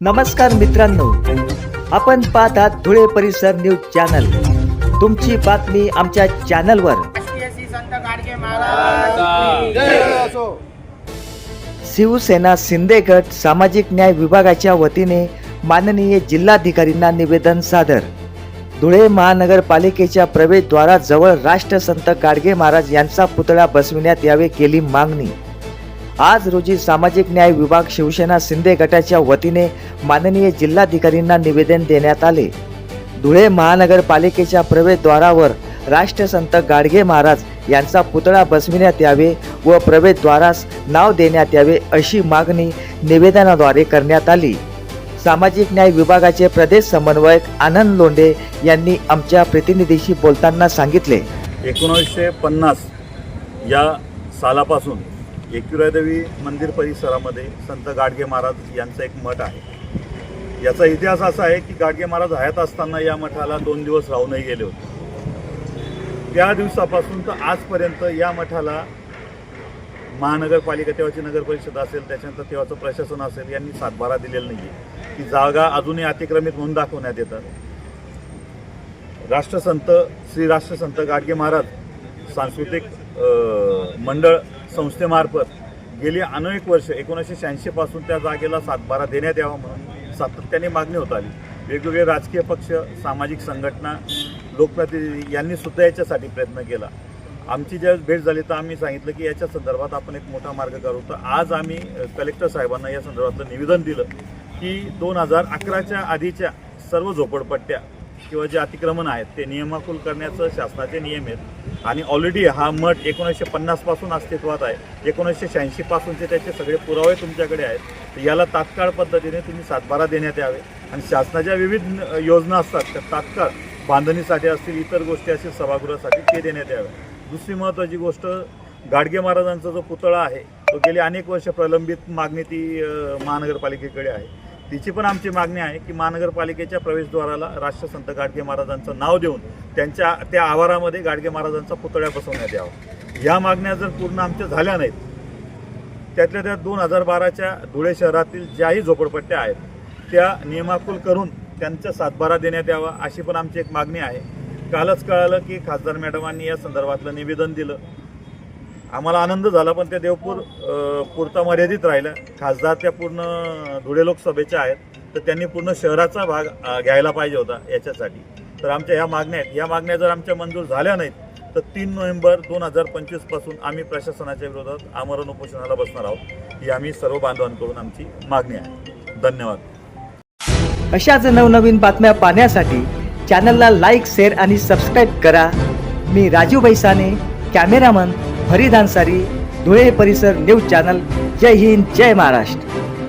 नमस्कार मित्रांनो. आपण पाहतात धुळे परिसर न्यूज चॅनल. तुमची बातमी आमच्या चॅनलवर. शिवसेना शिंदे गट सामाजिक न्याय विभागाच्या वतीने माननीय जिल्हाधिकारींना निवेदन सादर. धुळे महानगरपालिकेच्या प्रवेशद्वाराजवळ राष्ट्रसंत गाडगे महाराज यांचा पुतळा बसविण्यात यावे केली मागणी. आज रोजी सामाजिक न्याय विभाग शिवसेना शिंदे गटाच्या वतीने माननीय जिल्हाधिकारींना निवेदन देण्यात आले. धुळे महानगरपालिकेच्या प्रवेशद्वारावर राष्ट्रसंत गाडगे महाराज यांचा पुतळा बसविण्यात यावे व प्रवेशद्वारास नाव देण्यात यावे अशी मागणी निवेदनाद्वारे करण्यात आली. सामाजिक न्याय विभागाचे प्रदेश समन्वयक आनंद लोंढे यांनी आमच्या प्रतिनिधीशी बोलताना सांगितले. एकोणीसशे पन्नास या सालापासून एकविरादेवी मंदिर परिसरामध्ये संत गाडगे महाराज यांचं एक मठ आहे. याचा इतिहास असा आहे की गाडगे महाराज हयात असताना या मठाला दोन दिवस राहूनही गेले होते. त्या दिवसापासून तर आजपर्यंत या मठाला महानगरपालिका तेव्हाची नगर परिषद असेल त्याच्यानंतर तेव्हाचं प्रशासन असेल यांनी सातबारा दिलेला नाही आहे ती जागा अजूनही अतिक्रमित म्हणून दाखवण्यात येतात. राष्ट्रसंत श्री राष्ट्रसंत गाडगे महाराज सांस्कृतिक मंडळ संस्थेमार्फत गेली अनेक वर्ष एकोणीसशे शहाऐंशीपासून त्या जागेला सातबारा देण्यात यावा म्हणून सातत्याने मागणी होत आली. वेगवेगळे राजकीय पक्ष सामाजिक संघटना लोकप्रतिनिधी यांनी सुद्धा याच्यासाठी प्रयत्न केला. आमची ज्या भेट झाली तर आम्ही सांगितलं की याच्या संदर्भात आपण एक मोठा मार्ग करू तर आज आम्ही कलेक्टर साहेबांना या संदर्भातलं निवेदन दिलं की दोन हजार अकराच्या आधीच्या सर्व झोपडपट्ट्या किंवा जे अतिक्रमण आहेत ते नियमाकुल करण्याचं शासनाचे नियम आहेत. आणि ऑलरेडी हा मठ एकोणीसशे पन्नासपासून अस्तित्वात आहे. एकोणीसशे शहाऐंशीपासूनचे त्याचे सगळे पुरावे तुमच्याकडे आहेत. तर याला तात्काळ पद्धतीने तुम्ही सातबारा देण्यात यावे. आणि शासनाच्या विविध योजना असतात त्या तात्काळ बांधणीसाठी असतील इतर गोष्टी असतील सभागृहासाठी ते देण्यात यावे. दुसरी महत्त्वाची गोष्ट गाडगे महाराजांचा जो पुतळा आहे तो गेली अनेक वर्ष प्रलंबित मागणी ती महानगरपालिकेकडे आहे. तिची पण आमची मागणी आहे की महानगरपालिकेच्या प्रवेशद्वाराला राष्ट्रसंत गाडगे महाराजांचं नाव देऊन त्यांच्या त्या आवारामध्ये गाडगे महाराजांचा पुतळ्या बसवण्यात यावा. या मागण्या जर पूर्ण आमच्या झाल्या नाहीत त्यातल्या त्या दोन हजार बाराच्या धुळे शहरातील ज्याही झोपडपट्ट्या आहेत त्या नियमाकुल करून त्यांचा सातबारा देण्यात यावा अशी पण आमची एक मागणी आहे. कालच कळालं की खासदार मॅडमांनी या संदर्भातलं निवेदन दिलं. आम्हाला आनंद झाला पण त्या देवपूर पुरता मर्यादित राहिलं. खासदार त्या पूर्ण धुळे लोकसभेच्या आहेत तर त्यांनी पूर्ण शहराचा भाग घ्यायला पाहिजे होता याच्यासाठी. तर आमच्या ह्या मागण्या आहेत. या मागण्या जर आमच्या मंजूर झाल्या नाहीत तर तीन नोव्हेंबर दोन हजार पंचवीसपासून आम्ही प्रशासनाच्या विरोधात आमरण उपोषणाला बसणार आहोत. ही आम्ही सर्व बांधवांकडून आमची मागणी आहे. धन्यवाद. अशाच नवनवीन बातम्या पाहण्यासाठी चॅनलला लाईक शेअर आणि सबस्क्राईब करा. मी राजू बैसाने कॅमेरामन फरीद अन्सारी धुळे परिसर न्यूज चॅनल. जय हिंद जय महाराष्ट्र.